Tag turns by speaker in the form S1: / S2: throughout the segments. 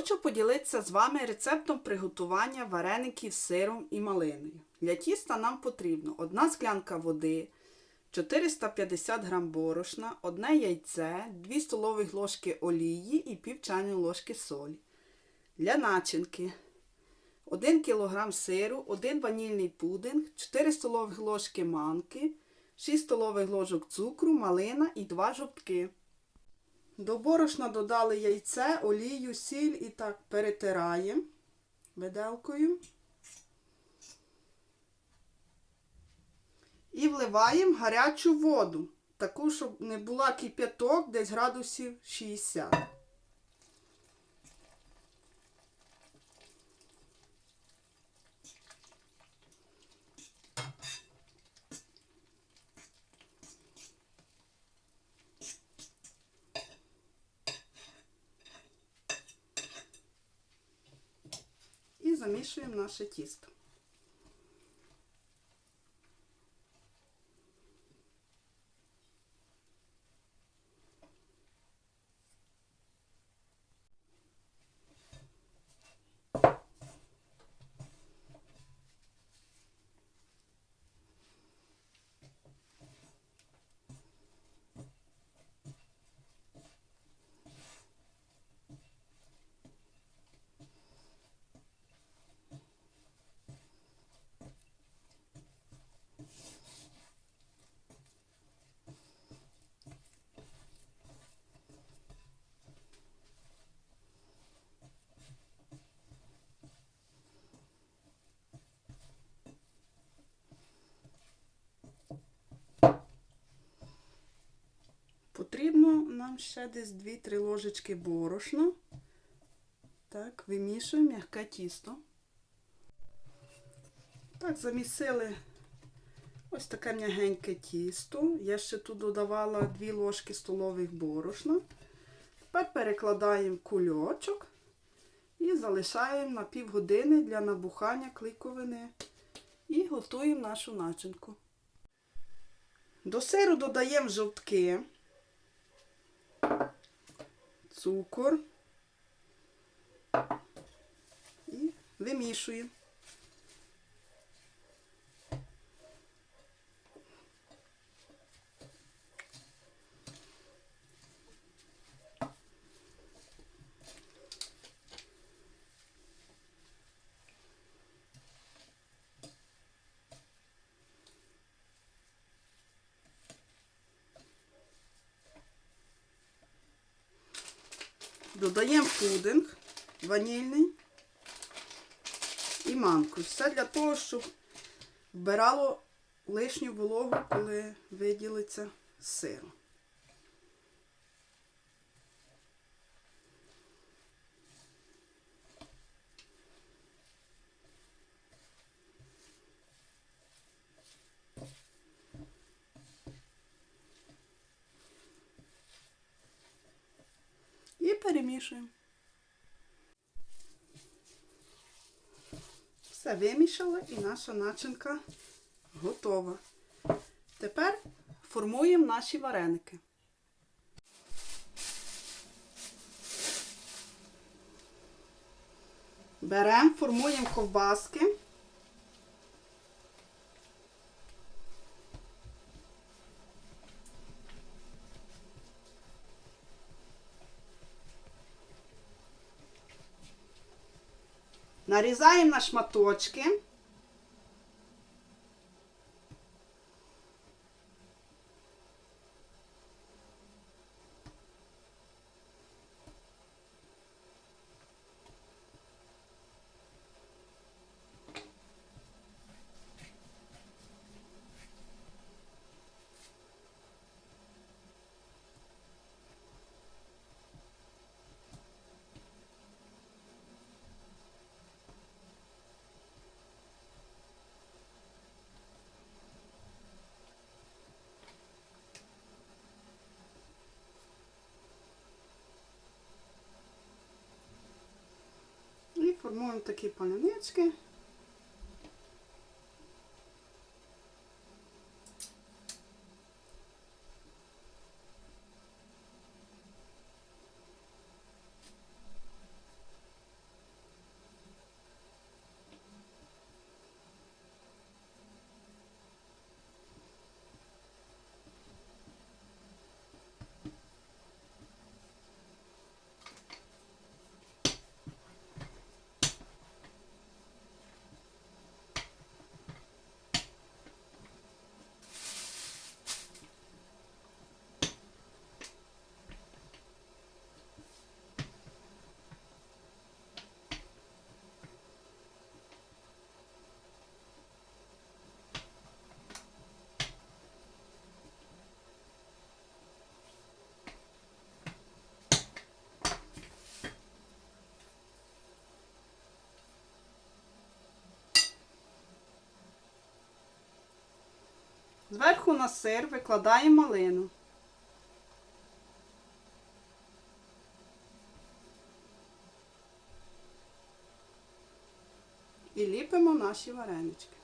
S1: Хочу поділитися з вами рецептом приготування вареників з сиром і малиною. Для тіста нам потрібно 1 склянка води, 450 г борошна, 1 яйце, 2 столових ложки олії і пів чайної ложки солі. Для начинки 1 кг сиру, 1 ванільний пудинг, 4 столових ложки манки, 6 столових ложок цукру, малина і 2 жовтки. До борошна додали яйце, олію, сіль і так перетираємо виделкою. І вливаємо гарячу воду, таку, щоб не була кип'яток, десь градусів 60. Замішуємо наше тісто. Потрібно нам ще десь 2-3 ложечки борошна. Так, вимішуємо м'яке тісто. Так, замісили ось таке м'ягеньке тісто. Я ще тут додавала 2 ложки столових борошна. Тепер перекладаємо кульочок і залишаємо на півгодини для набухання кликовини. І готуємо нашу начинку. До сиру додаємо жовтки цукор і вимішуємо. Додаємо пудинг ванільний і манку. Все для того, щоб вбирало лишню вологу, коли виділиться сир. І перемішуємо. Все вимішали і наша начинка готова. Тепер формуємо наші вареники. Беремо, формуємо ковбаски. Нарізаємо на шматочки. І такі палянички. Зверху на сир викладаємо малину. І ліпимо наші варенички.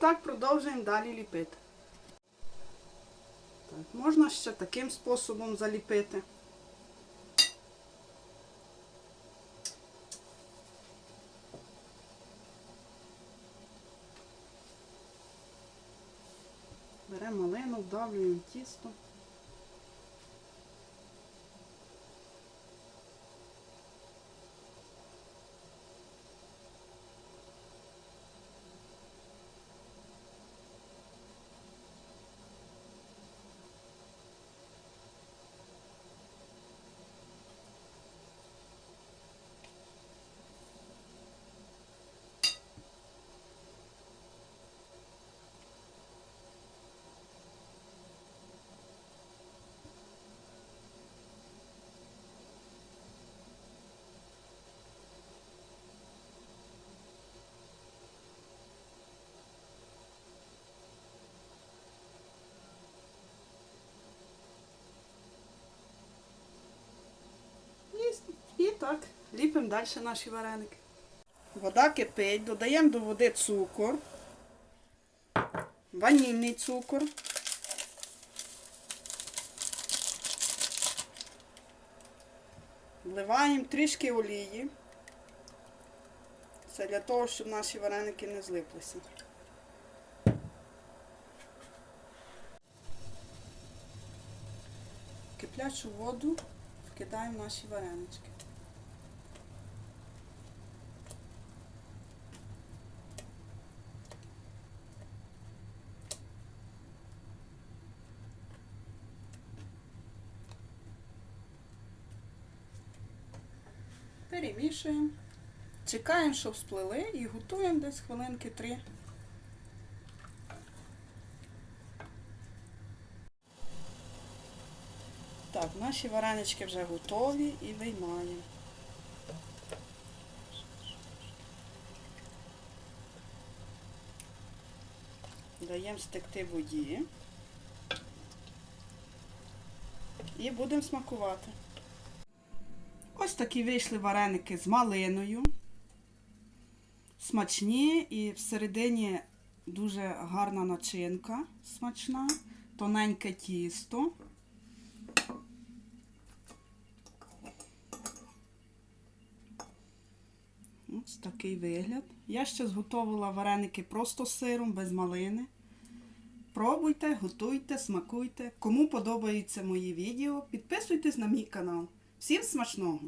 S1: Так продовжуємо далі ліпити. Так, можна ще таким способом заліпити. Беремо малину, вдавлюємо тісто. І, і так, ліпимо далі наші вареники. Вода кипить, додаємо до води цукор, ванільний цукор. Вливаємо трішки олії. Це для того, щоб наші вареники не злиплися. Киплячу воду вкидаємо наші варенички. Перемішуємо. Чекаємо, щоб сплили і готуємо десь хвилинки три. Так, наші варенички вже готові і виймаємо. Даємо стекти воді. І будемо смакувати. Ось такі вийшли вареники з малиною. Смачні і всередині дуже гарна начинка смачна, тоненьке тісто. Ось такий вигляд. Я ще зготовила вареники просто з сиром, без малини. Пробуйте, готуйте, смакуйте. Кому подобаються мої відео, підписуйтесь на мій канал. Всім смачного!